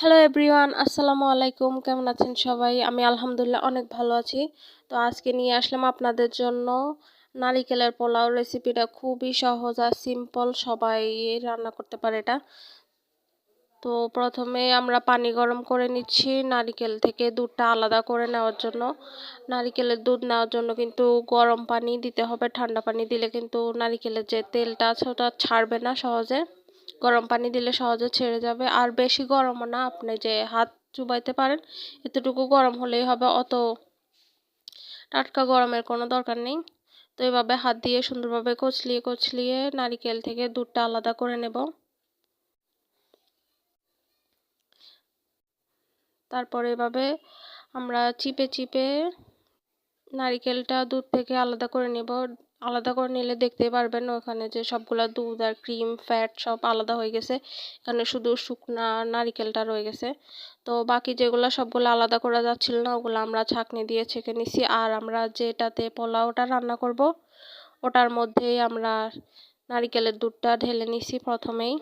Hello everyone আসসালামু আলাইকুম কেমন আছেন সবাই আমি আলহামদুলিল্লাহ অনেক ভালো আছি তো আজকে নিয়ে আসলাম আপনাদের জন্য নারিকেলের পোলাও রেসিপিটা খুবই সহজ আর সিম্পল সবাই রান্না করতে পারে এটা তো প্রথমে আমরা পানি গরম করে নিচ্ছি নারিকেল থেকে দুধটা আলাদা করে নেওয়ার জন্য নারিকেলের দুধ নেওয়ার জন্য কিন্তু গরম পানি দিতে হবে ঠান্ডা পানি দিলে কিন্তু নারিকেলের যে তেলটা আছে ওটা ছাড়বে না সহজে গরম পানি দিলে সহজে ছেড়ে যাবে। আর বেশি গরমও না, আপনি যে হাত চুবাইতে পারেন, এতটুকু গরম হলেই হবে। অত টাটকা গরমের কোনো দরকার নেই। তো এভাবে হাত দিয়ে সুন্দরভাবে কচলিয়ে কচলিয়ে নারিকেল থেকে দুধটা আলাদা করে নেব। তারপর এভাবে আমরা চিপে চিপে নারিকেলটা দুধ থেকে আলাদা করে নেব। আলাদা করে নিলে দেখতে পারবেন ওখানে যে সবগুলো দুধ আর ক্রিম ফ্যাট সব আলাদা হয়ে গেছে। এখানে শুধু শুকনা নারিকেলটা রয়ে গেছে। তো বাকি যেগুলো সবগুলো আলাদা করা যাচ্ছিল না, ওগুলো আমরা ছাঁকনি দিয়ে ছেঁকে নিছি। আর আমরা যেটাতে পোলাওটা রান্না করব, ওটার মধ্যেই আমরা নারিকেলের দুধটা ঢেলে নিছি প্রথমেই।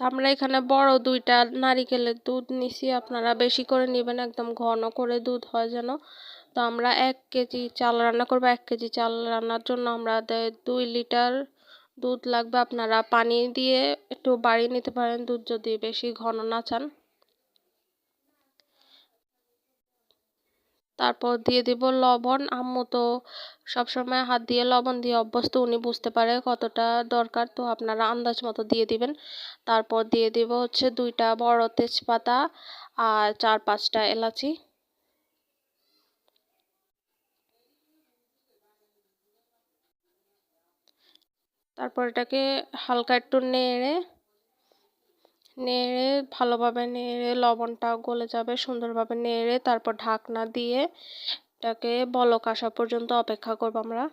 আমরা এখানে বড় দুইটা নারিকেলের দুধ নিছি। আপনারা বেশি করে নেবেন, একদম ঘন করে দুধ হয় যেন। তো আমরা এক কেজি চাল রান্না করব। এক কেজি চাল রান্নার জন্য আমরা দুই লিটার দুধ লাগবে। আপনারা পানি দিয়ে একটু বাড়িয়ে নিতে পারেন। দুধ যদি বেশি ঘন না চান। তারপর দিয়ে দিব লবণ। আম্মু তো সবসময় হাত দিয়ে লবণ দিয়ে অভ্যস্ত, উনি বুঝতে পারে কতটা দরকার। তো আপনারা আন্দাজ মতো দিয়ে দিবেন। তারপর দিয়ে দিব হচ্ছে দুইটা বড় তেজপাতা আর চার পাঁচটা এলাচি। তারপর এটাকে হালকা একটু নেড়ে নেড়ে, ভালোভাবে নেড়ে লবণটা গলে যাবে, সুন্দরভাবে নেড়ে তারপর ঢাকনা দিয়ে এটাকে বলক আসা পর্যন্ত অপেক্ষা করব আমরা।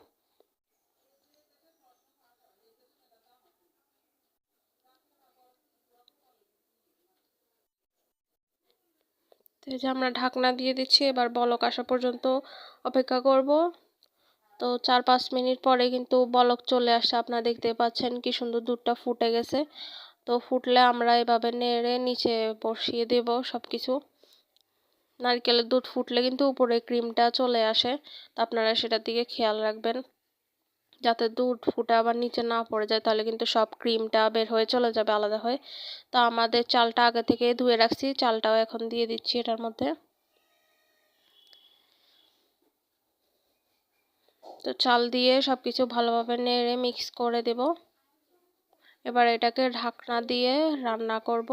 এই যে আমরা ঢাকনা দিয়ে দিচ্ছি, এবার বলক আসা পর্যন্ত অপেক্ষা করব। তো চার পাঁচ মিনিট পরে কিন্তু বলক চলে আসছে আপনারা দেখতে পাচ্ছেন কি সুন্দর দুধটা ফুটে গেছে। তো ফুটলে আমরা এভাবে নেড়ে নিচে বসিয়ে দেব সব কিছু নারকেলের দুধ ফুটলে কিন্তু উপরে ক্রিমটা চলে আসে। তো আপনারা সেটার দিকে খেয়াল রাখবেন। যাতে দুধ ফুটে আবার নিচে না পড়ে যায়, তাহলে কিন্তু সব ক্রিমটা বের হয়ে চলে যাবে আলাদা হয়ে। তো আমাদের চালটা আগে থেকে ধুয়ে রাখছি। চালটাও এখন দিয়ে দিচ্ছি এটার মধ্যে। তো চাল দিয়ে সব কিছু ভালোভাবে নেড়ে মিক্স করে দেব। এবার এটাকে ঢাকনা দিয়ে রান্না করব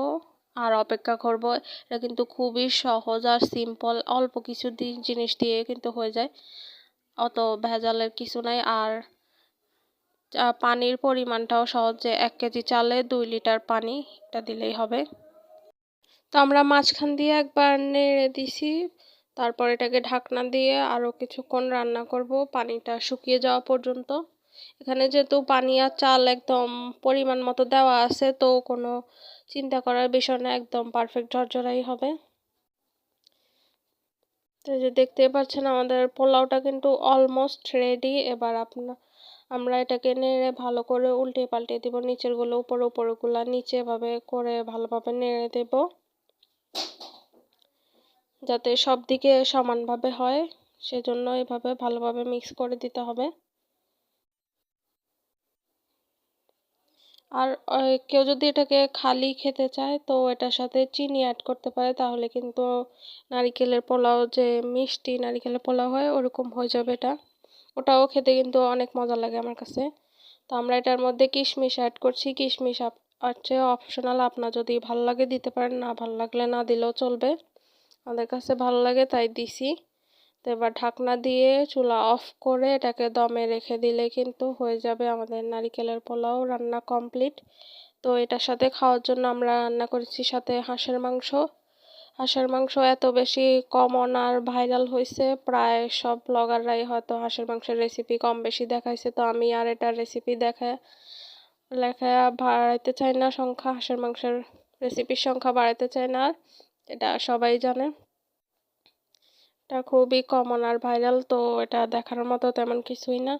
আর অপেক্ষা করব। এটা কিন্তু খুবই সহজ আর সিম্পল অল্প কিছু জিনিস দিয়ে কিন্তু হয়ে যায়। অত ভেজালের কিছু নাই আর পানির পরিমাণটাও সহজে এক কেজি চালে দুই লিটার পানি এটা দিলেই হবে। তো আমরা মাঝখান দিয়ে একবার নেড়ে দিছি। তারপর এটাকে ঢাকনা দিয়ে আরও কিছুক্ষণ রান্না করব। পানিটা শুকিয়ে যাওয়া পর্যন্ত। এখানে যেহেতু পানি আর চাল একদম পরিমাণ মতো দেওয়া আছে, তো কোনো চিন্তা করার বিষয় না, একদম পারফেক্ট ঝরঝরাই হবে। তো যে দেখতে পাচ্ছেন, আমাদের পোলাওটা কিন্তু অলমোস্ট রেডি এবার আপনার আমরা এটাকে নেড়ে ভালো করে উল্টে পাল্টে দেবো, নিচেরগুলো উপরে উপরগুলো নিচে ভাবে করে ভালোভাবে নেড়ে দেব। যাতে সব দিকে সমানভাবে হয়, সেজন্য এভাবে ভালোভাবে মিক্স করে দিতে হবে। আর কেউ যদি এটাকে খালি খেতে চায়, তো এটার সাথে চিনি অ্যাড করতে পারে, তাহলে কিন্তু নারিকেলের পোলাও যে মিষ্টি নারিকেলের পোলাও হয়, ওরকম হয়ে যাবে এটা। ওটাও খেতে কিন্তু অনেক মজা লাগে আমার কাছে। তো আমরা এটার মধ্যে কিশমিশ অ্যাড করছি। কিশমিশ হচ্ছে অপশনাল আপনার যদি ভালো লাগে দিতে পারেন, না ভালো লাগলে না দিলেও চলবে। আমাদের কাছে ভালো লাগে, তাই দিছি। তো এবার ঢাকনা দিয়ে চুলা অফ করে এটাকে দমে রেখে দিলে কিন্তু হয়ে যাবে আমাদের নারিকেলের পোলাও রান্না কমপ্লিট তো এটার সাথে খাওয়ার জন্য আমরা রান্না করেছি সাথে হাঁসের মাংস। হাঁসের মাংস এত বেশি কমন আর ভাইরাল হয়েছে প্রায় সব ব্লগাররাই হয়তো হাঁসের মাংসের রেসিপি কম বেশি দেখাইছে। তো আমি আর এটার রেসিপি দেখা লেখা বাড়াইতে চাই না, সংখ্যা, হাঁসের মাংসের রেসিপির সংখ্যা বাড়াইতে চাই না এটা সবাই জানে। এটা খুবই কমন আর ভাইরাল তো এটা দেখার মতো তেমন কিছুই না।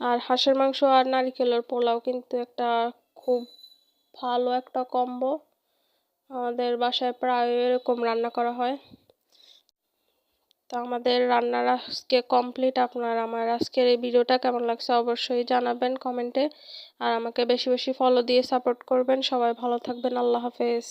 আর হাঁসের মাংস আর নারিকেলের পোলাও কিন্তু একটা খুব ভালো একটা কম্বো আমাদের বাসায় প্রায় এরকম রান্না করা হয়। তো আমাদের রান্নার আজকে কমপ্লিট আপনার আমার আজকের এই ভিডিওটা কেমন লাগছে অবশ্যই জানাবেন কমেন্টে আর আমাকে বেশি বেশি ফলো দিয়ে সাপোর্ট করবেন। সবাই ভালো থাকবেন। আল্লাহ হাফেজ।